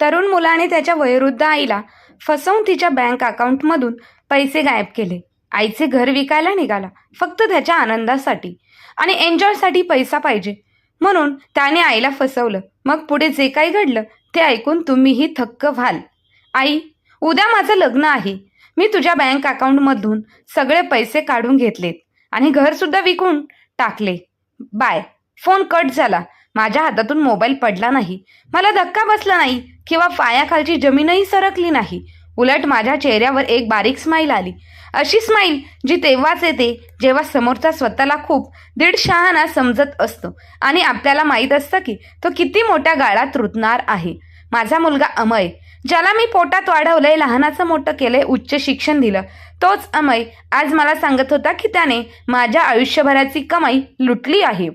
तरुण मुलाने त्याच्या वयोवृद्ध आईला फसवून तिच्या बँक अकाउंटमधून पैसे गायब केले. आईचे घर विकायला निघाला. फक्त त्याच्या आनंदासाठी आणि एन्जॉयसाठी पैसा पाहिजे. म्हणून त्याने आईला फसवलं. मग पुढे जे काही घडलं ते ऐकून तुम्हीही थक्क व्हाल. आई उद्या माझं लग्न आहे. मी तुझ्या बँक अकाउंटमधून सगळे पैसे काढून घेतलेत आणि घरसुद्धा विकून टाकले. बाय फोन कट झाला. माझ्या हातातून मोबाईल पडला नाही. मला धक्का बसला नाही किंवा पायाखालची जमीनही सरकली नाही. उलट माझ्या चेहऱ्यावर एक बारीक स्माईल आली. अशी स्माईल जी तेव्हाच येते जेव्हा समोरचा स्वतःला खूप दीड शहाणा समजत असतो आणि आपल्याला माहीत असतं की तो किती मोठ्या गाळात रुतणार आहे. माझा मुलगा अमय ज्याला मी पोटात वाढवलंय लहानाचं मोठं केलंय उच्च शिक्षण दिलं तोच अमय आज मला सांगत होता की त्याने माझ्या आयुष्यभराची कमाई लुटली आहे.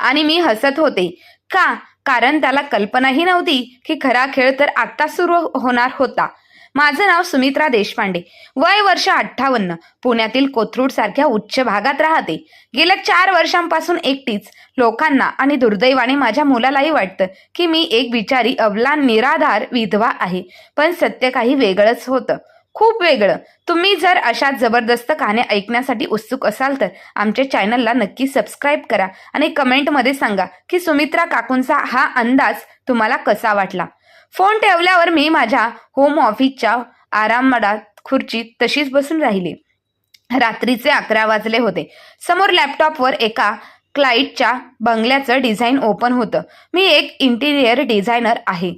आणि मी हसत होते. का? कारण त्याला कल्पनाही नव्हती की खरा खेळ तर आत्ता सुरू होणार होता. माझं नाव सुमित्रा देशपांडे. वय वर्ष अठ्ठावन्न. पुण्यातील कोथरूड सारख्या उच्च भागात राहते. गेल्या चार वर्षांपासून एकटीच. लोकांना आणि दुर्दैवाने माझ्या मुलालाही वाटतं की मी एक बिचारी अबला निराधार विधवा आहे. पण सत्य काही वेगळंच होतं. खूप वेगळं. तुम्ही जर अशा जबरदस्त कहाण्या ऐकण्यासाठी उत्सुक असाल तर आमच्या चॅनलला नक्की सबस्क्राईब करा आणि कमेंटमध्ये सांगा की सुमित्रा काकूंचा हा अंदाज तुम्हाला कसा वाटला? फोन ठेवल्यावर मी माझ्या होम ऑफिसच्या आरामडात खुर्चीत तशीच बसून राहिली. रात्रीचे अकरा वाजले होते. समोर लॅपटॉपवर एका क्लाइटच्या बंगल्याचं डिझाईन ओपन होतं. मी एक इंटिरियर डिझायनर आहे.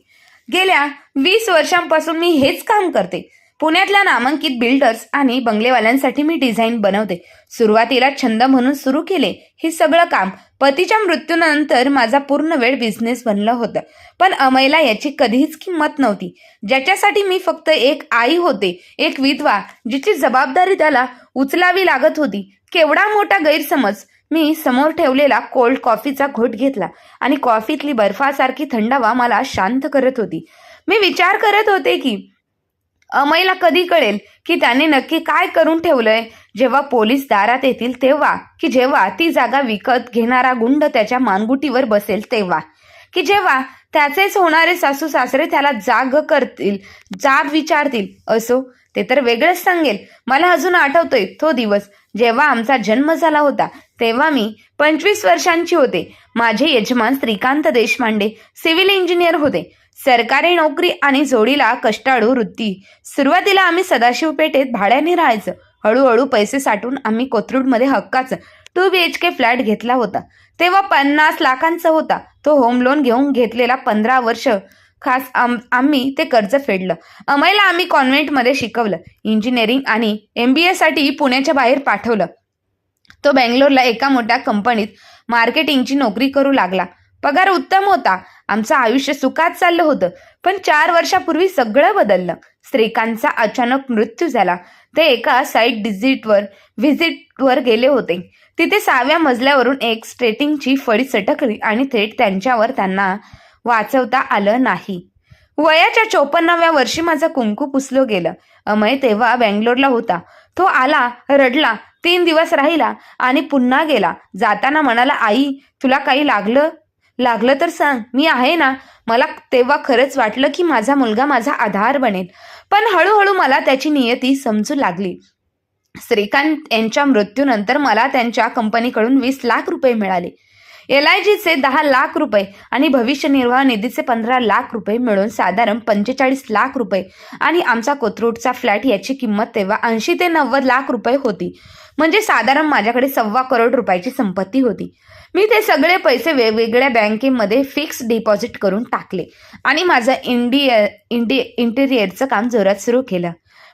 गेल्या वीस वर्षांपासून मी हेच काम करते. पुण्यातल्या नामांकित बिल्डर्स आणि बंगलेवाल्यांसाठी मी डिझाईन बनवते. सुरुवातीला छंद म्हणून सुरू केले. हे सगळं काम पतीच्या मृत्यूनंतर माझा पूर्ण वेळ बिझनेस बनलं होतं. पण अमयला याची कधीच किंमत नव्हती. ज्याच्यासाठी मी फक्त एक आई होते एक विधवा जिची जबाबदारी त्याला उचलावी लागत होती. केवढा मोठा गैरसमज. मी समोर ठेवलेला कोल्ड कॉफीचा घोट घेतला आणि कॉफीतली बर्फासारखी थंडावा मला शांत करत होती. मी विचार करत होते की अमयला कधी कळेल की त्याने नक्की काय करून ठेवलंय? जेव्हा पोलीस दारात येतील तेव्हा की जेव्हा ती जागा विकत घेणारा गुंड त्याच्या मानगुटीवर बसेल तेव्हा? की जेव्हा त्याचेच होणारे सासू सासरे त्याला जाग करतील जाब विचारतील? असो ते तर वेगळंच सांगेल. मला अजून आठवतोय तो दिवस जेव्हा आमचा जन्म झाला होता तेव्हा मी पंचवीस वर्षांची होते. माझे यजमान श्रीकांत देशपांडे सिव्हिल इंजिनियर होते. सरकारी नोकरी आणि जोडीला कष्टाळू वृत्ती. सुरुवातीला आम्ही सदाशिव पेठेत भाड्याने राहायचं. हळूहळू पैसे साठवून आम्ही कोथरूडमध्ये हक्काचं two B H K flat घेतला होता. तेव्हा पन्नास लाखांचा होता. तो होम लोन घेऊन घेतलेला पंधरा वर्ष. खास आम आम्ही ते कर्ज फेडलं. अमयला आम्ही कॉन्व्हेंटमध्ये शिकवलं. इंजिनिअरिंग आणि एम बी एसाठी पुण्याच्या बाहेर पाठवलं. तो बँगलोरला एका मोठ्या कंपनीत मार्केटिंगची नोकरी करू लागला. पगार उत्तम होता. आमचं आयुष्य सुखात चाललं होतं. पण चार वर्षापूर्वी सगळं बदललं. श्रीकांतचा अचानक मृत्यू झाला. ते एका साईट डिजिटवर व्हिजिटवर गेले होते. तिथे सहाव्या मजल्यावरून एक स्ट्रेटिंगची फळी सटकली आणि थेट त्यांच्यावर त्यांना वाचवता आलं नाही. वयाच्या चोपन्नाव्या वर्षी माझा कुंकू पुसलो गेलं. अमय तेव्हा बँगलोरला होता. तो आला रडला तीन दिवस राहिला आणि पुन्हा गेला. जाताना म्हणाला आई तुला काही लागलं? लागलं तर सांग. मी आहे ना. मला तेव्हा खरंच वाटलं की माझा मुलगा माझा आधार बनेल. पण हळूहळू मला त्याची नियती समजू लागली. श्रीकांत यांच्या मृत्यूनंतर मला त्यांच्या कंपनीकडून वीस लाख रुपये मिळाले. एल आय जीचे दहा लाख रुपये आणि भविष्य निर्वाह निधीचे पंधरा लाख रुपये मिळून साधारण पंचेचाळीस लाख रुपये. आणि आमचा कोथरूडचा फ्लॅट याची किंमत तेव्हा ऐंशी ते नव्वद लाख रुपये होती. म्हणजे साधारण माझ्याकडे सव्वा करोड रुपयाची संपत्ती होती. मी ते सगळे पैसे वेगवेगळ्या बँकेमध्ये फिक्स डिपॉझिट करून टाकले. आणि माझं इंडिय इंडि इंटेरियरचं काम जोरात सुरू केलं.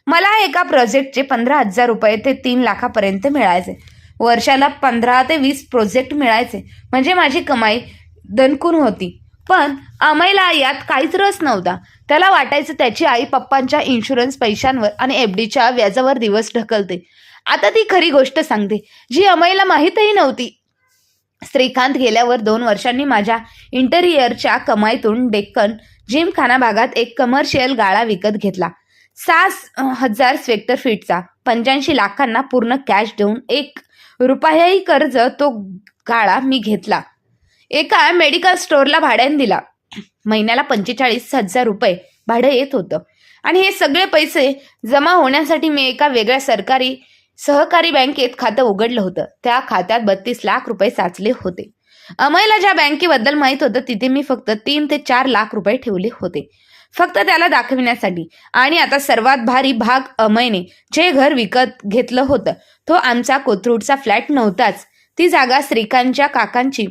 मला एका प्रोजेक्टचे पंधरा हजार रुपये ते तीन लाखापर्यंत मिळायचे. वर्षाला पंधरा ते वीस प्रोजेक्ट मिळायचे. म्हणजे माझी कमाई दणकून होती. पण अमयला यात काहीच रस नव्हता. त्याला वाटायचं त्याची आई पप्पांच्या इन्शुरन्स पैशांवर आणि एफ डीच्या व्याजावर दिवस ढकलते. आता ती खरी गोष्ट सांगते. जी अमयला माहीतही नव्हती. श्रीकांत गेल्यावर दोन वर्षांनी माझ्या इंटेरियरच्या कमाईतून डेक्कन जिमखाना भागात एक कमर्शियल गाळा विकत घेतला. सहा हजार स्वेक्टर फीटचा पंच्याऐंशी लाखांना पूर्ण कॅश देऊन एक रुपयाही कर्ज तो काळा मी घेतला. एका मेडिकल स्टोअरला भाड्याने दिला. महिन्याला पंचेचाळीस हजार रुपये भाडं येत होतं. आणि हे सगळे पैसे जमा होण्यासाठी मी एका वेगळ्या सरकारी सहकारी बँकेत खातं उघडलं होतं. त्या खात्यात बत्तीस लाख रुपये साचले होते. अमयला ज्या बँकेबद्दल माहीत होतं तिथे मी फक्त तीन ते चार लाख रुपये ठेवले होते. फक्त त्याला दाखविण्यासाठी. आणि आता सर्वात भारी भाग अमयने जे घर विकत घेतलं होतं तो आमचा कोथरूडचा फ्लॅट नव्हताच. ती जागा श्रीकांतच्या काकांची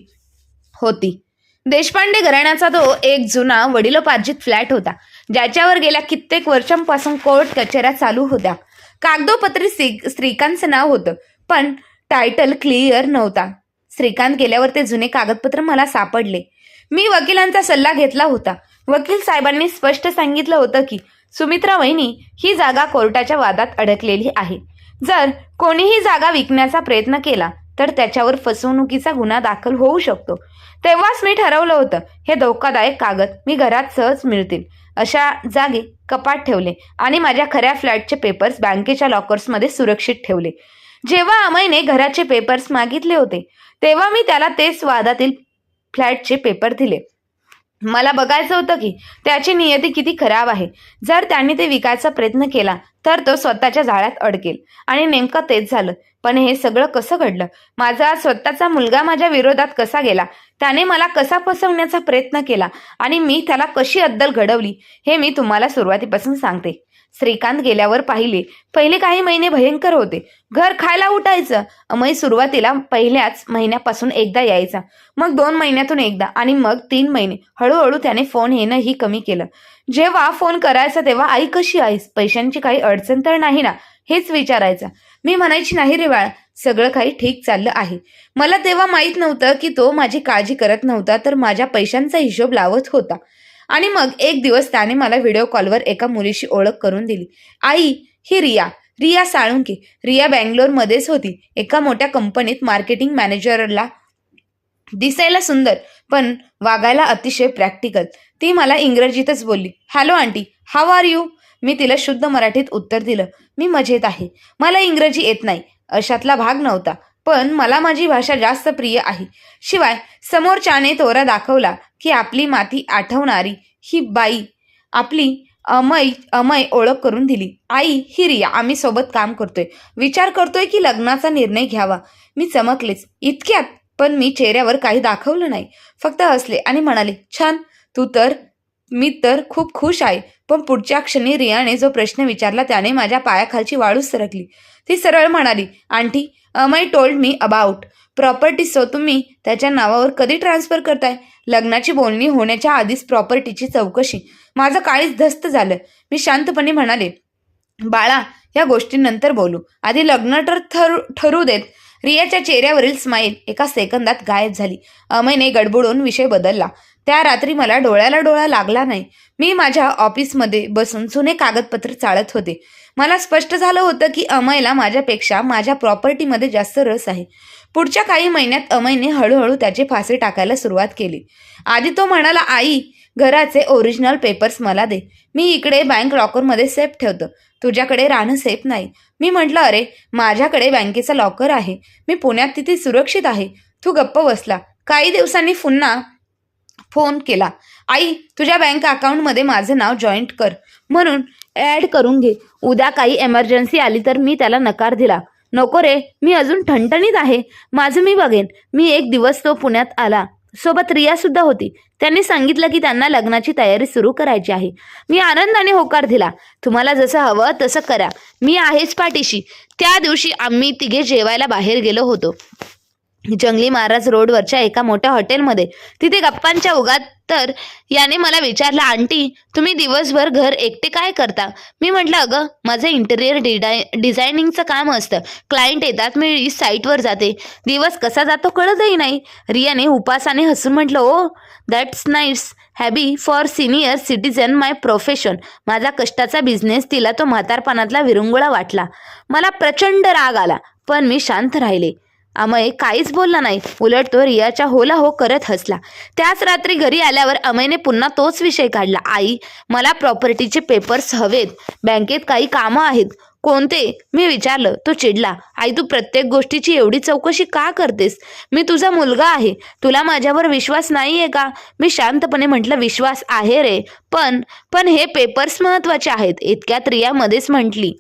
होती. देशपांडे घराण्याचा तो एक जुना वडिलोपार्जित फ्लॅट होता ज्याच्यावर गेल्या कित्येक वर्षांपासून कोर्ट कचेऱ्या चालू होत्या. कागदोपत्री श्री श्रीकांतचं नाव होतं पण टायटल क्लिअर नव्हता. श्रीकांत गेल्यावर ते जुने कागदपत्र मला सापडले. मी वकिलांचा सल्ला घेतला होता. वकील साहेबांनी स्पष्ट सांगितलं होतं की सुमित्रा वहिनी ही जागा कोर्टाच्या वादात अडकलेली आहे. जर कोणीही जागा विकण्याचा प्रयत्न केला तर त्याच्यावर फसवणुकीचा गुन्हा दाखल होऊ शकतो. तेव्हाच मी ठरवलं होतं हे धोकादायक कागद मी घरात सहज मिळतील. अशा जागी कपाट ठेवले आणि माझ्या खऱ्या फ्लॅटचे पेपर्स बँकेच्या लॉकर्समध्ये सुरक्षित ठेवले. जेव्हा अमयने घराचे पेपर्स मागितले होते तेव्हा मी त्याला तेच वादातील फ्लॅटचे पेपर दिले. मला बघायचं होतं की त्याची नियती किती खराब आहे. जर त्यांनी ते विकायचा प्रयत्न केला तर तो स्वतःच्या जाळ्यात अडकेल. आणि नेमकं तेच झालं. पण हे सगळं कसं घडलं? माझा स्वतःचा मुलगा माझ्या विरोधात कसा गेला? त्याने मला कसा फसवण्याचा प्रयत्न केला? आणि मी त्याला कशी अद्दल घडवली? हे मी तुम्हाला सुरुवातीपासून सांगते. श्रीकांत गेल्यावर पाहिले पहिले काही महिने भयंकर होते. घर खायला उठायचं. अमय सुरुवातीला पहिल्याच महिन्यापासून एकदा यायचा. मग दोन महिन्यातून एकदा आणि मग तीन महिने. हळूहळू त्याने फोन येणंही कमी केलं. जेव्हा फोन करायचा तेव्हा आई कशी आहेस? पैशांची काही अडचण तर नाही ना? हेच विचारायचा. मी म्हणायची नाही रे बाळा. सगळं काही ठीक चाललं आहे. मला तेव्हा माहीत नव्हतं की तो माझी काळजी करत नव्हता तर माझ्या पैशांचा हिशोब लावत होता. आणि मग एक दिवस त्याने मला व्हिडिओ कॉलवर एका मुलीशी ओळख करून दिली. आई ही रिया. रिया साळुंके. रिया बँगलोरमध्येच होती. एका मोठ्या कंपनीत मार्केटिंग मॅनेजरला दिसायला सुंदर पण वागायला अतिशय प्रॅक्टिकल ती मला इंग्रजीतच बोलली. Hello aunty. How are you मी तिला शुद्ध मराठीत उत्तर दिलं. मी मजेत आहे. मला इंग्रजी येत नाही. अशातला भाग नव्हता. पण मला माझी भाषा जास्त प्रिय आहे. शिवाय समोरच्याने तोरा दाखवला. की आपली माती आठवणारी ही बाई आपली अमय अमय ओळख करून दिली. आई ही रिया आम्ही सोबत काम करतोय. विचार करतोय की लग्नाचा निर्णय घ्यावा. मी चमकलेच. इतक्यात पण मी चेहऱ्यावर काही दाखवलं नाही. फक्त हसले आणि म्हणाले छान. तू तर मी तर खूप खुश आहे. पण पुढच्या क्षणी रियाने जो प्रश्न विचारला त्याने माझ्या पायाखालची वाळूच सरकली. ती सरळ म्हणाली aunty Amay told me about property so हो तुम्ही. त्याच्या नावावर कधी ट्रान्सफर करताय? लग्नाची बोलणी होण्याच्या आधीच प्रॉपर्टीची चौकशी. माझं काळीच धस्त झालं. मी शांतपणे म्हणाले बाळा या गोष्टींनंतर बोलू. आधी लग्न तर ठरू ठरू देत. रियाच्या चेहऱ्यावरील स्माईल एका सेकंदात गायब झाली. अमयने गडबडून विषय बदलला. त्या रात्री मला डोळ्याला डोळा लागला नाही. मी माझ्या ऑफिसमध्ये बसून जुने कागदपत्र चाळत होते. मला स्पष्ट झालं होतं की अमयला माझ्यापेक्षा माझ्या प्रॉपर्टीमध्ये जास्त रस आहे. पुढच्या काही महिन्यात अमयने हळूहळू त्याचे फासे टाकायला सुरुवात केली. आधी तो म्हणाला आई घराचे ओरिजिनल पेपर्स मला दे. मी इकडे बँक लॉकरमध्ये सेफ ठेवतो. तुझ्याकडे राहणं सेफ नाही. मी म्हटलं अरे माझ्याकडे बँकेचा लॉकर आहे. मी पुण्यात तिथे सुरक्षित आहे. तू गप्प बसला. काही दिवसांनी पुन्हा फोन केला. आई तुझ्या बँक अकाउंटमध्ये माझं नाव जॉईंट कर. म्हणून ॲड करून घे. उद्या काही एमर्जन्सी आली तर मी त्याला नकार दिला. नको रे मी अजून ठणठणीत आहे. माझं मी बघेन. मी एक दिवस तो पुण्यात आला. सोबत रिया सुद्धा होती. त्यांनी सांगितलं की त्यांना लग्नाची तयारी सुरू करायची आहे. मी आनंदाने होकार दिला. तुम्हाला जसं हवं तसं करा. मी आहेच पाठीशी. त्या दिवशी आम्ही तिघे जेवायला बाहेर गेलो होतो. जंगली महाराज रोडवरच्या एका मोठ्या हॉटेलमध्ये. तिथे गप्पांच्या उगात तर याने मला विचारलं आंटी तुम्ही दिवसभर घर एकटे काय करता? मी म्हटलं अगं माझं इंटेरियर डिडाय डिझायनिंगचं काम असतं. क्लायंट येतात मी साईटवर जाते. दिवस कसा जातो कळतही नाही. रियाने उपासाने हसून म्हटलं ओ that's nice hobby for senior citizen my profession माझा कष्टाचा बिझनेस तिला तो म्हातारपणातला विरंगुळा वाटला. मला प्रचंड राग आला पण मी शांत राहिले. अमय काहीच बोलला नाही. उलट तो रियाच्या होला हो करत हसला. त्याच रात्री घरी आल्यावर अमयने पुन्हा तोच विषय काढला. आई मला प्रॉपर्टीचे पेपर्स हवेत. बँकेत काही कामं आहेत. कोणते? मी विचारलं. तो चिडला. आई तू प्रत्येक गोष्टीची एवढी चौकशी का करतेस? मी तुझा मुलगा आहे. तुला माझ्यावर विश्वास नाही आहे का? मी शांतपणे म्हटलं विश्वास आहे रे. पण पण हे पेपर्स महत्त्वाचे आहेत. इतक्यात रिया मध्येच म्हटली.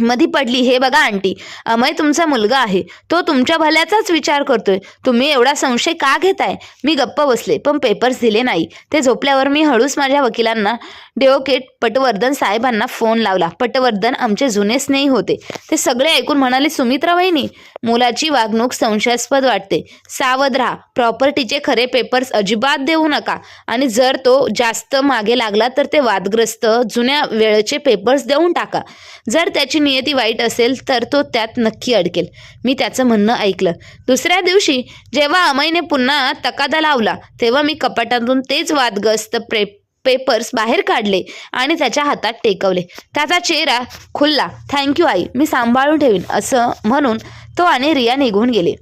मधी पडली हे बघा आंटी. अमय तुमचा मुलगा आहे. तो तुमच्या भल्याचाच विचार करतोय. तुम्ही एवढा संशय का घेताय? मी गप्प बसले पण पेपर्स दिले नाही. ते झोपल्यावर मी हळूच माझ्या वकिलांना डेओकेट पटवर्धन साहेबांना फोन लावला. पटवर्धन आमचे जुने स्नेही होते. ते सगळे ऐकून म्हणाले सुमित्रा वहिनी मुलाची वागणूक संशयास्पद वाटते. सावध राहा. प्रॉपर्टीचे खरे पेपर्स अजिबात देऊ नका. आणि जर तो जास्त मागे लागला तर ते वादग्रस्त जुन्या वेळेचे पेपर्स देऊन टाका. जर त्याची नियती वाईट असेल तर तो त्यात नक्की अडकेल. मी त्याचं म्हणणं ऐकलं. दुसऱ्या दिवशी जेव्हा अमयने पुन्हा तकादा लावला तेव्हा मी कपाटातून तेच वादग्रस्त प्रे पेपर्स बाहेर काढले आणि त्याच्या हातात टेकवले. त्याचा चेहरा खुलला. थँक्यू आई. मी सांभाळून ठेवीन असं म्हणून तो आणि रिया निघून गेले.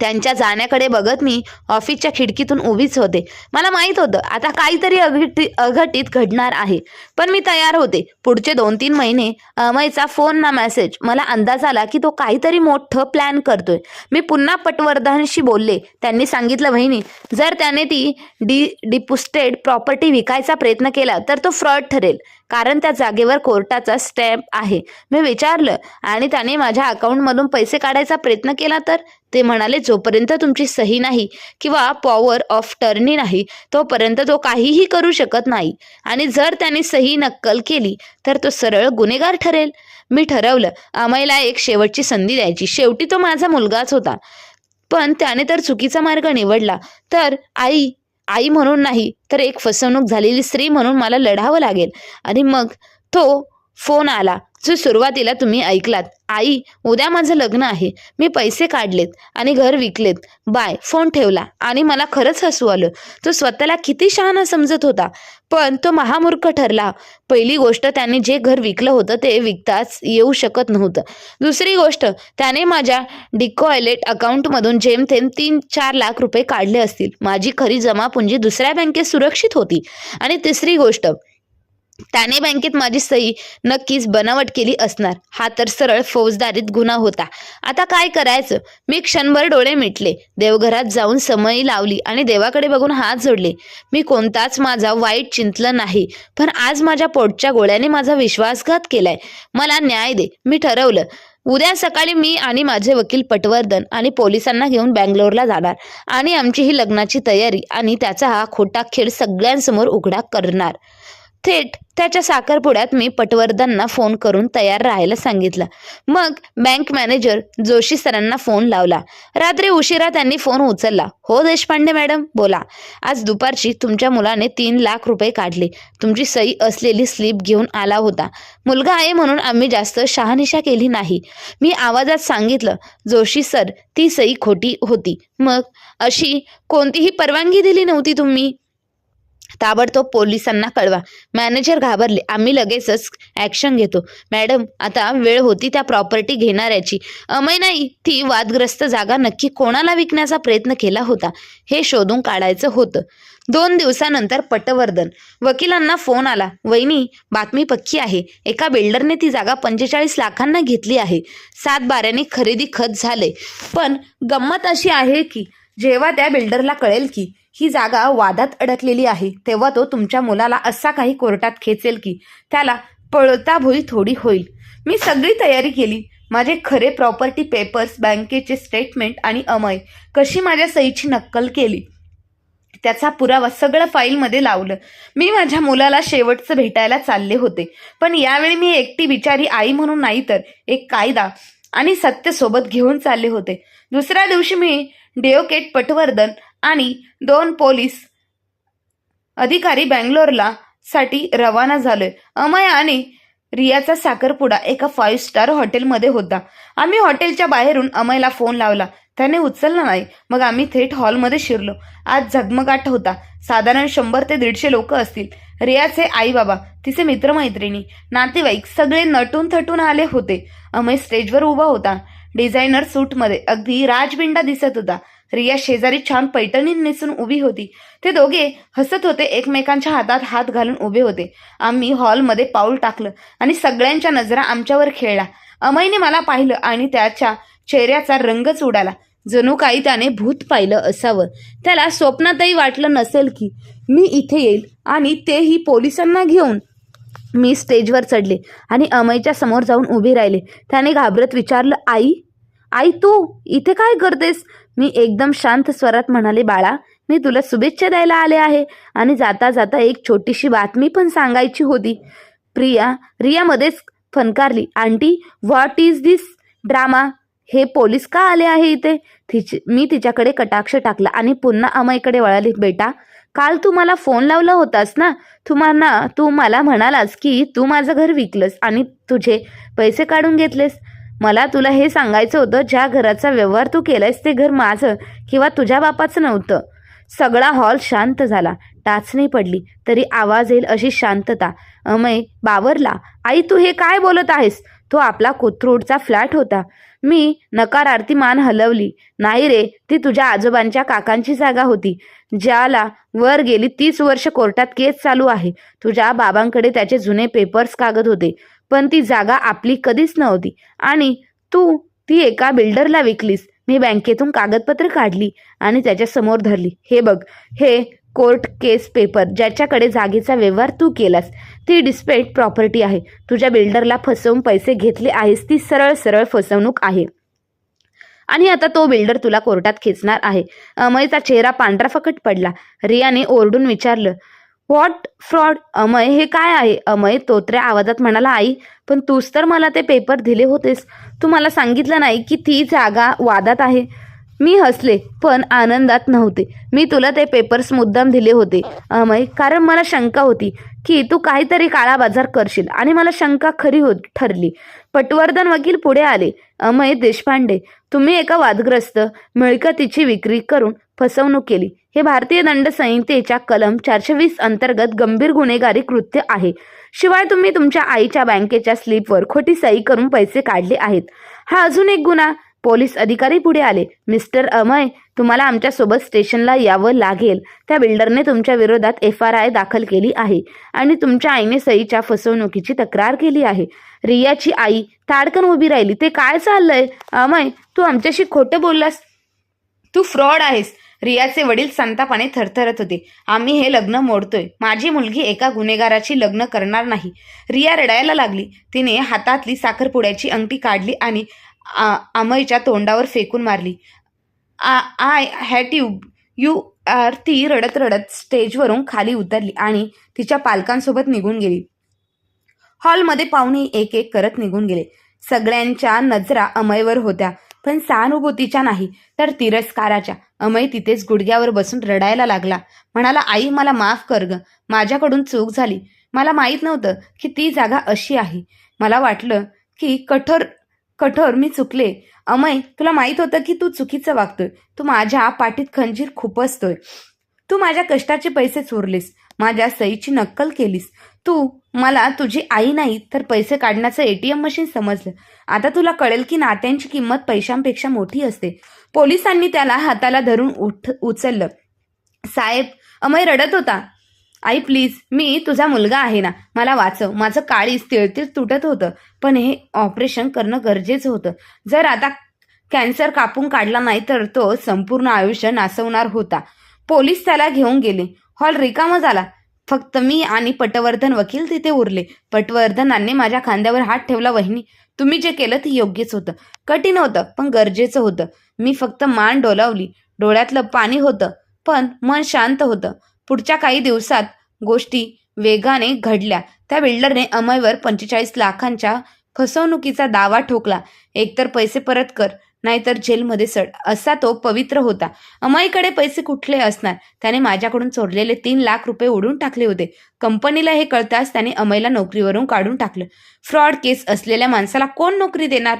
त्यांच्या जाण्याकडे बघत मी ऑफिसच्या खिडकीतून उभीच होते. मला माहीत होतं आता काहीतरी अघटी अघटित घडणार आहे. पण मी तयार होते. पुढचे दोन तीन महिने अमयचा फोन ना मेसेज मला अंदाज आला की तो काहीतरी मोठं प्लॅन करतोय. मी पुन्हा पटवर्धनशी बोलले. त्यांनी सांगितलं बहिणी जर त्याने ती डी डिपुस्टेड प्रॉपर्टी विकायचा प्रयत्न केला तर तो फ्रॉड ठरेल. कारण त्या जागेवर कोर्टाचा स्टॅम्प आहे. मी विचारलं आणि त्याने माझ्या अकाउंटमधून पैसे काढायचा प्रयत्न केला तर? ते म्हणाले जोपर्यंत तुमची सही नाही किंवा पॉवर ऑफ टर्नी नाही तोपर्यंत तो काहीही करू शकत नाही. आणि जर त्याने सही नक्कल केली तर तो सरळ गुन्हेगार ठरेल. मी ठरवलं अमयला एक शेवटची संधी द्यायची. शेवटी तो माझा मुलगाच होता. पण त्याने तर चुकीचा मार्ग निवडला. तर आई आई म्हणून नाही तर एक फसवणूक झालेली स्त्री म्हणून मला लढावं लागेल. आणि मग तो फोन आला. जो सुरुवातीला तुम्ही ऐकलात. आई उद्या माझं लग्न आहे. मी पैसे काढलेत आणि घर विकलेत. बाय फोन ठेवला आणि मला खरंच हसू आलं. तो स्वतःला किती शहाणा समजत होता पण तो महामूर्ख ठरला. पहिली गोष्ट त्याने जे घर विकलं होतं ते विकताच येऊ शकत नव्हतं. दुसरी गोष्ट त्याने माझ्या डिकॉयलेट अकाउंटमधून जेमतेम तीन चार लाख रुपये काढले असतील. माझी खरी जमापुंजी दुसऱ्या बँकेत सुरक्षित होती. आणि तिसरी गोष्ट त्याने बँकेत माझी सही नक्कीच बनावट केली असणार. हा तर सरळ फौजदारीत गुन्हा होता. आता काय करायचं? मी क्षणभर डोळे मिटले. देवघरात जाऊन समय लावली आणि देवाकडे बघून हात जोडले. मी कोणताच माझा वाईट चिंतलं नाही पण आज माझ्या पोटच्या गोळ्याने माझा विश्वासघात केलाय. मला न्याय दे. मी ठरवलं. उद्या सकाळी मी आणि माझे वकील पटवर्धन आणि पोलिसांना घेऊन बँगलोरला जाणार आणि आमची ही लग्नाची तयारी आणि त्याचा हा खोटा खेळ सगळ्यांसमोर उघडा करणार. थेट त्याच्या साखरपुड्यात मी पटवर्धनना फोन करून तयार राहायला सांगितलं. मग बँक मॅनेजर जोशी सरांना फोन लावला. रात्री उशिरा त्यांनी फोन उचलला. हो देशपांडे मॅडम बोला. आज दुपारची तुमच्या मुलाने तीन लाख रुपये काढले. तुमची सही असलेली स्लिप घेऊन आला होता. मुलगा आहे म्हणून आम्ही जास्त शहानिशा केली नाही. मी आवाजात सांगितलं जोशी सर ती सही खोटी होती. मग अशी कोणतीही परवानगी दिली नव्हती तुम्ही? ताबडतोब पोलिसांना कळवा. मॅनेजर घाबरले. आम्ही लगेचच ॲक्शन घेतो. मॅडम आता वेळ होती त्या प्रॉपर्टी घेणाऱ्याची. अमय नाही ती वादग्रस्त जागा नक्की कोणाला विकण्याचा प्रयत्न केला होता? हे शोधून काढायचं होतं. दोन दिवसानंतर पटवर्धन. वकिलांना फोन आला. वहिनी बातमी पक्की आहे. एका बिल्डरने ती जागा पंचेचाळीस लाखांना घेतली आहे. सात बाऱ्याने खरेदी खत झाले पण गंमत अशी आहे की जेव्हा त्या बिल्डरला कळेल की ही जागा वादात अडकलेली आहे तेव्हा तो तुमच्या मुलाला असा काही कोर्टात खेचेल की त्याला पळता भुई थोडी होईल. मी सगळी तयारी केली. माझे खरे प्रॉपर्टी पेपर्स बँकेचे स्टेटमेंट आणि अमय कशी माझ्या सहीची नक्कल केली. त्याचा पुरावा सगळं फाईलमध्ये लावलं. मी माझ्या मुलाला शेवटचं भेटायला चालले होते. पण यावेळी मी एकटी बिचारी आई म्हणून नाही तर एक कायदा आणि सत्य सोबत घेऊन चालले होते. दुसऱ्या दिवशी मी डेओकेट पटवर्धन आणि दोन पोलीस अधिकारी बँगलोरला साठी रवाना झालोय. अमय आणि रियाचा साखरपुडा एका फाईव्ह स्टार हॉटेलमध्ये होता. आम्ही हॉटेलच्या बाहेरून अमयला फोन लावला. त्याने उचलला नाही. मग आम्ही थेट हॉलमध्ये शिरलो. आज झगमगाट होता. साधारण शंभर ते दीडशे लोक असतील. रियाचे आई बाबा तिचे मित्रमैत्रिणी नातेवाईक सगळे नटून थटून आले होते. अमय स्टेजवर उभा होता. डिझायनर सूटमध्ये अगदी राजबिंडा दिसत होता. रिया शेजारी छान पैठणी नेसून उभी होती. ते दोघे हसत होते एकमेकांच्या हातात हात घालून उभे होते. आम्ही हॉलमध्ये पाऊल टाकलं आणि सगळ्यांच्या नजरा आमच्यावर खेळला अमयने मला पाहिलं आणि त्याच्या चेहऱ्याचा रंगच उडाला. जणू काही त्याने भूत पाहिलं असावं. त्याला स्वप्नातही वाटलं नसेल की मी इथे येईल आणि तेही पोलिसांना घेऊन. मी स्टेजवर चढले आणि अमयच्या समोर जाऊन उभे राहिले. त्याने घाबरत विचारलं आई आई तू इथे काय करतेस? मी एकदम शांत स्वरात म्हणाले बाळा मी तुला शुभेच्छा द्यायला आले आहे. आणि जाता जाता एक छोटीशी बातमी पण सांगायची होती. प्रिया रियामध्येच फनकारली aunty what is this drama हे पोलीस का आले आहे इथे? तिची मी तिच्याकडे कटाक्ष टाकला आणि पुन्हा अमयकडे वळाली बेटा काल तू मला फोन लावला होतास ना तुम्हाला तू मला म्हणालास की तू माझं घर विकलंस आणि तुझे पैसे काढून घेतलेस. मला तुला हे सांगायचं होतं ज्या घराचा व्यवहार तू केलायस ते घर माझं किंवा तुझ्या बापाचं नव्हतं. सगळा हॉल शांत झाला. टाचणी पडली. तरी आवाज येईल अशी शांतता. अमय बावरला. आई तू हे काय बोलत आहेस? तो आपला कोथरूडचा फ्लॅट होता. मी नकारार्थी मान हलवली. नाही रे ती तुझ्या आजोबांच्या काकांची जागा होती. ज्याला वर गेली तीस वर्ष कोर्टात केस चालू आहे. तुझ्या बाबांकडे त्याचे जुने पेपर्स कागद होते. पण ती जागा आपली कधीच नव्हती. आणि तू ती एका बिल्डरला विकलीस. मी बँकेतून कागदपत्र काढली आणि त्याच्यासमोर धरली. हे बघ हे कोर्ट केस पेपर ज्याच्याकडे जागेचा व्यवहार तू केलास ती डिस्पेट प्रॉपर्टी आहे. तुझ्या बिल्डरला फसवून पैसे घेतले आहेस ती सरळ सरळ फसवणूक आहे. आणि आता तो बिल्डर तुला कोर्टात खेचणार आहे. अमयचा चेहरा पांढरा फकट पडला. रियाने ओरडून विचारलं व्हॉट फ्रॉड अमय हे काय आहे? अमय तोत्र्या आवाजात म्हणाला आई पण तूच तर मला ते पेपर दिले होतेस. तू मला सांगितलं नाही की ती जागा वादात आहे. मी हसले पण आनंदात नव्हते. मी तुला ते पेपर्स मुद्दाम दिले होते. अमय कारण मला शंका होती की तू काहीतरी काळा बाजार करशील आणि मला शंका खरी हो ठरली. पटवर्धन वकील पुढे आले. अमय देशपांडे तुम्ही एका वादग्रस्त मिळकतीची विक्री करून फसवणूक केली. हे भारतीय दंड संहितेच्या कलम चारशे वीस अंतर्गत गंभीर गुन्हेगारी कृत्य आहे. शिवाय तुम्ही तुमच्या आईच्या बँकेच्या स्लिपवर खोटी सही करून पैसे काढले आहेत. हा अजून एक गुन्हा. पोलीस अधिकारी पुढे आले. मिस्टर अमय तुम्हाला आमच्यासोबत स्टेशनला यावं लागेल. त्या बिल्डरने तुमच्या विरोधात एफ आर आय दाखल केली आहे आणि तुमच्या आईने सईच्या फसवणुकीची तक्रार केली आहे. रियाची आई ताडकन उभी राहिली. ते काय चाललंय? अमय तू आमच्याशी खोटं बोललास. तू फ्रॉड आहेस. रियाचे वडील संतापाने थरथरत होते. आम्ही हे लग्न मोडतोय. माझी मुलगी एका गुन्हेगाराची लग्न करणार नाही. रिया रडायला लागली. तिने हातातली साखरपुड्याची अंगठी काढली आणि आ- अमयच्या तोंडावर फेकून मारली. I hate you you are ती रडत रडत स्टेजवरून खाली उतरली आणि तिच्या पालकांसोबत निघून गेली. हॉलमध्ये पाहुणे एक एक करत निघून गेले. सगळ्यांच्या नजरा अमयवर होत्या पण सहानुभूतीच्या नाही तर तिरस्काराच्या. अमय तिथेच गुडघ्यावर बसून रडायला लागला. म्हणाला आई मला माफ कर ग. माझ्याकडून चूक झाली. मला माहीत नव्हतं की ती जागा अशी आहे. मला वाटलं की कठोर कठोर मी चुकले. अमय तुला माहीत होतं की तू चुकीचं वागतोय. तू माझ्या पाठीत खंजीर खुपसतोय. तू माझ्या कष्टाचे पैसे चोरलेस. माझ्या सईची नक्कल केलीस. तू मला तुझी आई नाही तर पैसे काढण्याचं एटीएम मशीन समजलं. आता तुला कळेल की नात्यांची किंमत पैशांपेक्षा मोठी असते. पोलिसांनी त्याला हाताला धरून उठ उचललं. साहेब अमय रडत होता. आई प्लीज मी तुझा मुलगा आहे ना. मला वाचव. माझं काळीच तिळतीळ तुटत होतं. पण हे ऑपरेशन करणं गरजेचं होतं. जर आता कॅन्सर कापून काढला नाही तर तो संपूर्ण आयुष्य नासवणार होता. पोलीस त्याला घेऊन गेले. हॉल रिकामा झाला. फक्त मी आणि पटवर्धन वकील तिथे उरले. पटवर्धनाने माझ्या खांद्यावर हात ठेवला वहिनी. तुम्ही जे केलं ते योग्यच होतं. कठीण होतं पण गरजेचं होतं. मी फक्त मान डोलावली. डोळ्यातलं पाणी होतं पण मन शांत होतं. पुढच्या काही दिवसात गोष्टी वेगाने घडल्या. त्या बिल्डरने अमयवर पंचेचाळीस लाखांच्या फसवणुकीचा दावा ठोकला. एकतर पैसे परत कर नाहीतर जेलमध्ये सड असा तो पवित्र होता. अमाईकडे पैसे कुठले असणार? त्याने माझ्याकडून चोरलेले तीन लाख रुपये ओढून टाकले होते. कंपनीला हे कळताच त्याने अमयला नोकरीवरून काढून टाकलं. फ्रॉड केस असलेल्या माणसाला कोण नोकरी देणार?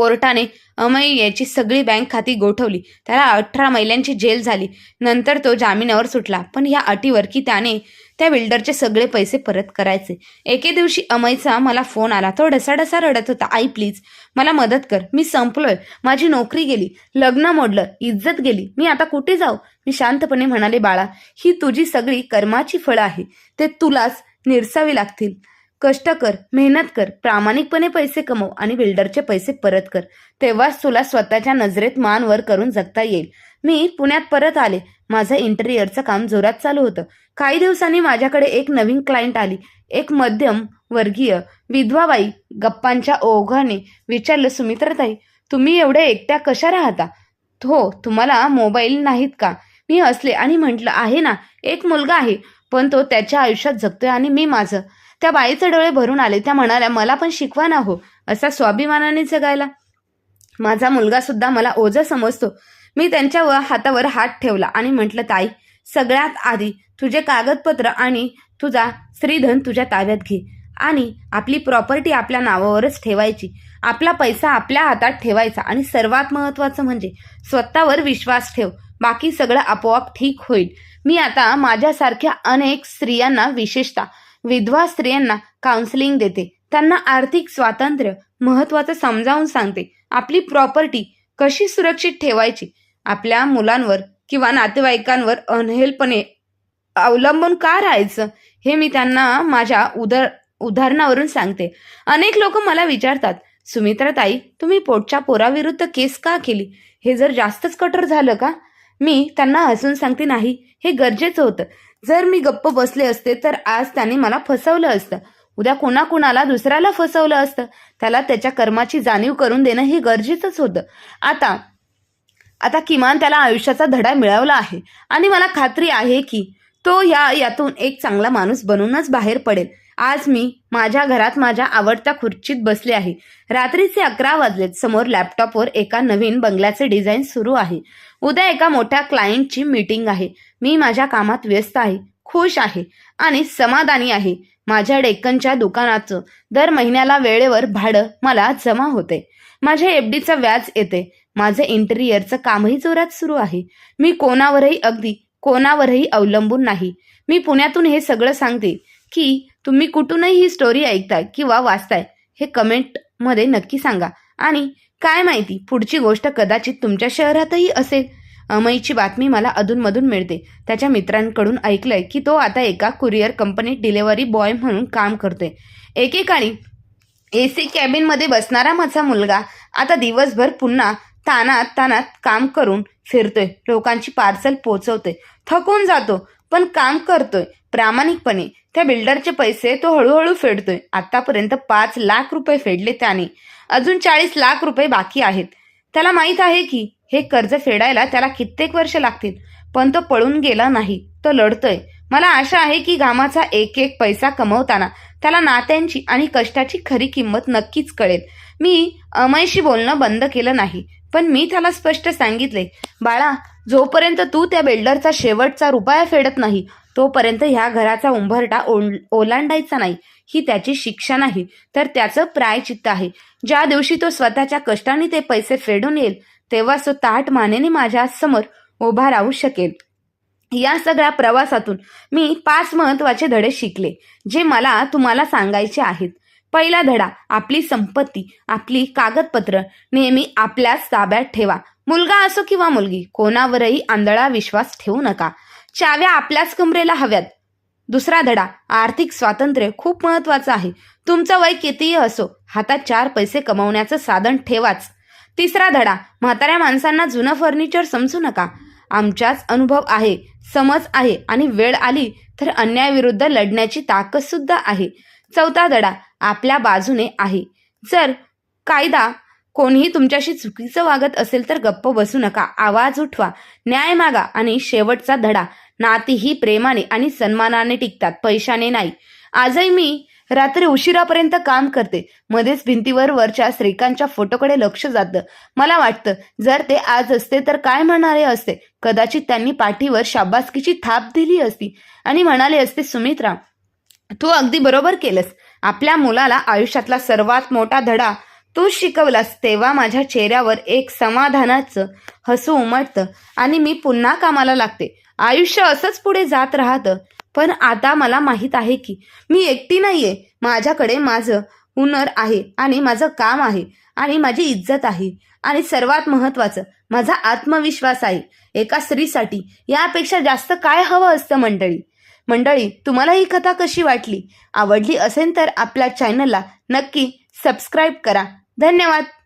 कोर्टाने अमय याची सगळी बँक खाती गोठवली. त्याला अठरा महिन्यांची जेल झाली. नंतर तो जामिनावर सुटला. पण या अटीवर की त्याने त्या बिल्डरचे सगळे पैसे परत करायचे. एके दिवशी अमयचा मला फोन आला. तो डसाडसा रडत होता. आई प्लीज मला मदत कर. मी संपलोय. माझी नोकरी गेली. लग्न मोडलं. इज्जत गेली. मी आता कुठे जाऊ? मी शांतपणे म्हणाले बाळा ही तुझी सगळी कर्माची फळं आहे. ते तुलाच निरसावी लागतील. कष्ट कर मेहनत कर प्रामाणिकपणे पैसे कमव आणि बिल्डरचे पैसे परत कर. तेव्हाच तुला स्वतःच्या नजरेत मान वर करून जगता येईल. मी पुण्यात परत आले. माझं इंटेरियरचं काम जोरात चालू होतं. काही दिवसांनी माझ्याकडे एक नवीन क्लायंट आली. एक मध्यम वर्गीय विधवाबाई गप्पांच्या ओघाने विचारलं सुमित्रताई तुम्ही एवढ्या एकट्या कशा राहता? हो तुम्हाला मोबाईल नाहीत का? मी हसले आणि म्हटलं आहे ना एक मुलगा आहे पण तो त्याच्या आयुष्यात जगतोय आणि मी माझं. त्या बाईचे डोळे भरून आले. त्या म्हणाल्या मला पण शिकवा ना हो असा स्वाभिमानाने जगायला. माझा मुलगा सुद्धा मला ओझं समजतो. मी त्यांच्या हातावर हात ठेवला आणि म्हटलं ताई सगळ्यात आधी तुझे कागदपत्र आणि तुझा स्त्रीधन तुझ्या ताब्यात घे आणि आपली प्रॉपर्टी आपल्या नावावरच ठेवायची. आपला पैसा आपल्या हातात ठेवायचा आणि सर्वात महत्त्वाचं म्हणजे स्वतःवर विश्वास ठेव. बाकी सगळं आपोआप ठीक होईल. मी आता माझ्यासारख्या अनेक स्त्रियांना विशेषतः विधवा स्त्रियांना काउन्सिलिंग देते. त्यांना आर्थिक स्वातंत्र्य महत्वाचं समजावून सांगते. आपली प्रॉपर्टी कशी सुरक्षित ठेवायची? आपल्या मुलांवर किंवा नातेवाईकांवर अनहेलपणे अवलंबून का राहायचं? हे मी त्यांना माझ्या उदर उदाहरणावरून सांगते. अनेक लोक मला विचारतात सुमित्राताई तुम्ही पोटच्या पोराविरुद्ध केस का केली? हे जर जास्तच कठोर झालं का? मी त्यांना हसून सांगते नाही हे गरजेचं होतं. जर मी गप्प बसले असते तर आज त्याने मला फसवलं असतं. उद्या कोणाकोणाला दुसऱ्याला फसवलं असतं. त्याला त्याच्या कर्माची जाणीव करून देणं हे गरजेचंच होतं. आता आता किमान त्याला आयुष्याचा धडा मिळवला आहे. आणि मला खात्री आहे की तो या यातून एक चांगला माणूस बनूनच बाहेर पडेल. आज मी माझ्या घरात माझ्या आवडत्या खुर्चीत बसले आहे. रात्रीचे अकरा वाजलेत. समोर लॅपटॉपवर एका नवीन बंगल्याचे डिझाईन सुरू आहे. उद्या एका मोठ्या क्लायंटची मीटिंग आहे. मी माझ्या कामात व्यस्त आहे खुश आहे आणि समाधानी आहे. माझ्या डेक्कनच्या दुकानाचं दर महिन्याला वेळेवर भाडं मला जमा होते. माझ्या एफडीचं व्याज येते. माझं इंटेरियरचं कामही जोरात सुरू आहे. मी कोणावरही अगदी कोणावरही अवलंबून नाही. मी पुण्यातून हे सगळं सांगते की तुम्ही कुठूनही ही स्टोरी ऐकताय किंवा वाचताय हे कमेंटमध्ये नक्की सांगा. आणि काय माहिती पुढची गोष्ट कदाचित तुमच्या शहरातही असेल. अमईची बातमी मला अधूनमधून मिळते. त्याच्या मित्रांकडून ऐकलंय की तो आता एका कुरिअर कंपनीत डिलेव्हरी बॉय म्हणून काम करतोय. एकेकाळी ए सी कॅबिनमध्ये बसणारा माझा मुलगा आता दिवसभर पुन्हा तानात तानात काम करून फिरतोय. लोकांची पार्सल पोचवतोय. थकून जातो पण काम करतोय प्रामाणिकपणे. त्या बिल्डरचे पैसे तो हळूहळू फेडतोय. आतापर्यंत पाच लाख रुपये फेडले त्याने. अजून चाळीस लाख रुपये बाकी आहेत. त्याला माहीत आहे की हे कर्ज फेडायला त्याला कित्येक वर्ष लागतील पण तो पळून गेला नाही तो लढतोय. मला आशा आहे की घामाचा एक एक पैसा कमवताना त्याला नात्यांची आणि कष्टाची खरी किंमत नक्कीच कळेल. मी अमयशी बोलणं बंद केलं नाही पण मी त्याला स्पष्ट सांगितले बाळा जोपर्यंत तू त्या बिल्डरचा शेवटचा रुपया फेडत नाही तोपर्यंत ह्या घराचा उंभरटा ओल ओलांडायचा नाही. ही त्याची शिक्षा नाही तर त्याचं प्रायचित्त आहे. ज्या दिवशी तो स्वतःच्या कष्टाने ते पैसे फेडून येईल तेव्हा तो ताट मानेने माझ्यासमोर उभा राहू शकेल. या सगळ्या प्रवासातून मी पाच महत्त्वाचे धडे शिकले जे मला तुम्हाला सांगायचे आहेत. पहिला धडा आपली संपत्ती आपली कागदपत्र. नेहमी आपल्याच ताब्यात ठेवा. मुलगा असो किंवा मुलगी कोणावरही आंधळा विश्वास ठेवू नका. चाव्या आपल्याच कमरेला हव्यात. दुसरा धडा आर्थिक स्वातंत्र्य खूप महत्वाचं आहे. तुमचं वय कितीही असो हातात चार पैसे कमवण्याचं साधन ठेवाच. तिसरा धडा म्हाताऱ्या माणसांना जुनं फर्निचर समजू नका. आमच्याच अनुभव आहे समज आहे आणि वेळ आली तर अन्यायाविरुद्ध लढण्याची ताकद सुद्धा आहे. चौथा धडा आपल्या बाजूने आहे. जर कायदा कोणीही तुमच्याशी चुकीचं वागत असेल तर गप्प बसू नका. आवाज उठवा. न्याय मागा आणि शेवटचा धडा. नाती ही प्रेमाने आणि सन्मानाने टिकतात. पैशाने नाही. आजही मी रात्री उशिरापर्यंत काम करते. मध्येच भिंतीवर वरच्या श्रीकांतच्या फोटोकडे लक्ष जातं. मला वाटतं जर ते आज असते तर काय म्हणाले असते? कदाचित त्यांनी पाठीवर शाबासकीची थाप दिली असती. आणि म्हणाले असते सुमित्रा तू अगदी बरोबर केलंस. आपल्या मुलाला आयुष्यातला सर्वात मोठा धडा तू शिकवलास तेव्हा माझ्या चेहऱ्यावर एक समाधानाचं हसू उमटतं आणि मी पुन्हा कामाला लागते. आयुष्य असंच पुढे जात राहतं. पण आता मला माहीत आहे की मी एकटी नाही आहे माझ्याकडे माझं हुनर आहे आणि माझं काम आहे आणि माझी इज्जत आहे. आणि सर्वात महत्त्वाचं माझा आत्मविश्वास आहे. एका स्त्रीसाठी यापेक्षा जास्त काय हवं असतं मंडळी? मंडळी तुम्हाला ही कथा कशी वाटली? आवडली असेल तर आपल्या चॅनलला नक्की सबस्क्राईब करा. धन्यवाद.